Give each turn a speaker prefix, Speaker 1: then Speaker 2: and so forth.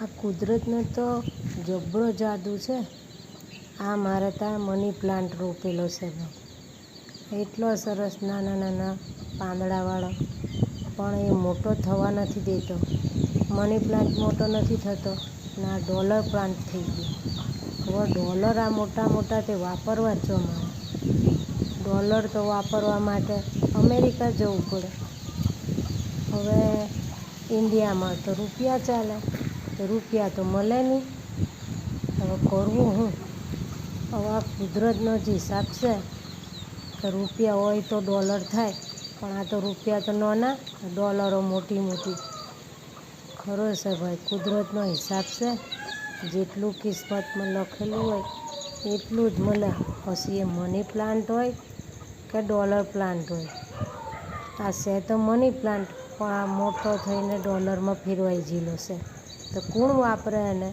Speaker 1: આ કુદરતનો તો જબરો જાદુ છે. આ મારે ત્યાં મની પ્લાન્ટ રોપેલો છે એટલો સરસ નાના નાના પાંદડાવાળો. પણ એ મોટો થવા નથી દેતો. મની પ્લાન્ટ મોટો નથી થતો. ને ડોલર પ્લાન્ટ થઈ ગયો. હવે ડોલર આ મોટા મોટા તે વાપરવા જ મારે ડોલર તો વાપરવા માટે અમેરિકા જવું પડે. હવે ઇન્ડિયામાં તો રૂપિયા ચાલે. રૂપિયા તો મળે નહીં. હવે કરવું હું? હવે આ કુદરતનો જ હિસાબ છે કે રૂપિયા હોય તો ડોલર થાય, પણ આ તો રૂપિયા તો નાના ડોલરો મોટી મોટી. ખરો છે ભાઈ, કુદરતનો હિસાબ છે. જેટલું કિસ્મતમાં લખેલું હોય, એટલું જ મળે પછી એ મની પ્લાન્ટ હોય કે ડોલર પ્લાન્ટ હોય. આ છે તો મની પ્લાન્ટ પણ આ મોટો થઈને ડોલરમાં ફેરવાઈ ગયેલો છે. તો કોણ વાપરે એને